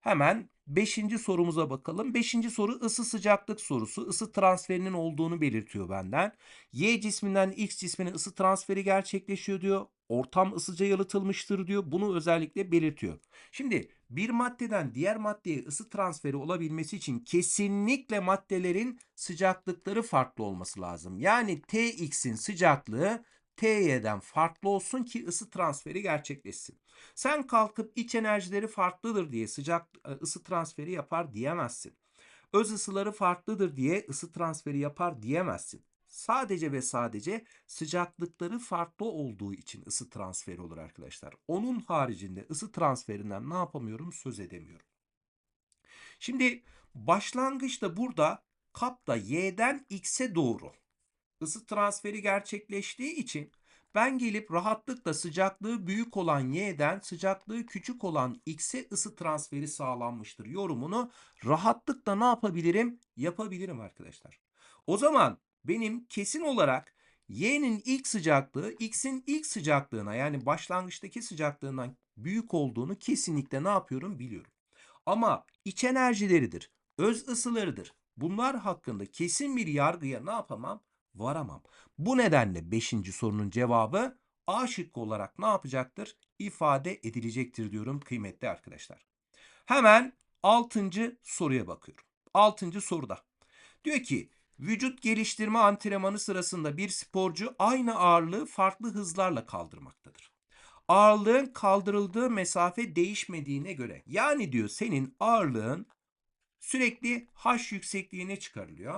Hemen 5. sorumuza bakalım. 5. soru ısı sıcaklık sorusu. Isı transferinin olduğunu belirtiyor benden. Y cisminden X cismine ısı transferi gerçekleşiyor diyor. Ortam ısıca yalıtılmıştır diyor. Bunu özellikle belirtiyor. Şimdi bir maddeden diğer maddeye ısı transferi olabilmesi için kesinlikle maddelerin sıcaklıkları farklı olması lazım. Yani Tx'in sıcaklığı Ty'den farklı olsun ki ısı transferi gerçekleşsin. Sen kalkıp iç enerjileri farklıdır diye sıcak e, ısı transferi yapar diyemezsin. Öz ısıları farklıdır diye ısı transferi yapar diyemezsin. Sadece ve sadece sıcaklıkları farklı olduğu için ısı transferi olur arkadaşlar. Onun haricinde ısı transferinden ne yapamıyorum? Söz edemiyorum. Şimdi başlangıçta burada kapta y'den x'e doğru ısı transferi gerçekleştiği için ben gelip rahatlıkla sıcaklığı büyük olan y'den sıcaklığı küçük olan x'e ısı transferi sağlanmıştır yorumunu rahatlıkla ne yapabilirim? Yapabilirim arkadaşlar. O zaman benim kesin olarak y'nin ilk sıcaklığı x'in ilk sıcaklığına yani başlangıçtaki sıcaklığından büyük olduğunu kesinlikle ne yapıyorum biliyorum. Ama iç enerjileridir, öz ısılarıdır. Bunlar hakkında kesin bir yargıya ne yapamam? Varamam. Bu nedenle 5. sorunun cevabı A şıkkı olarak ne yapacaktır? İfade edilecektir diyorum kıymetli arkadaşlar. Hemen 6. soruya bakıyorum. 6. soruda. Diyor ki vücut geliştirme antrenmanı sırasında bir sporcu aynı ağırlığı farklı hızlarla kaldırmaktadır. Ağırlığın kaldırıldığı mesafe değişmediğine göre yani diyor senin ağırlığın sürekli h yüksekliğine çıkarılıyor.